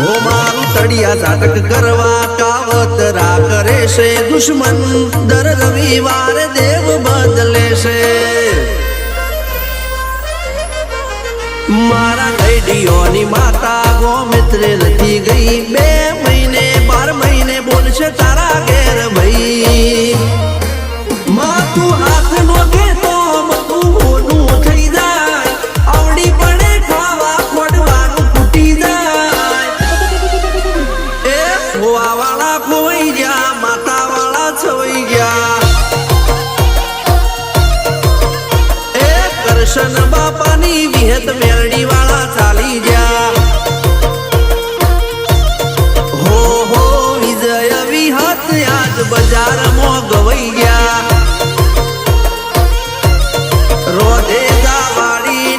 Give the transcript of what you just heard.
હો મારું તળિયા ઝાટક કરવા કાવતરા કરે છે દુશ્મન દર રવિવારે દેવ બદલે છે મારા ગઈડીઓની માતા ગોમિત્રે લખી ગઈ બે ખોવા વાળા ખોવાઈ ગયા માતા વાળા છવાઈ ગયા. એ કરશન બાપાની વિહત મેરડી વાળા ચાલી ગયા. હો હો, વિજય વિહત, આજ બજારમાં ગવાઈ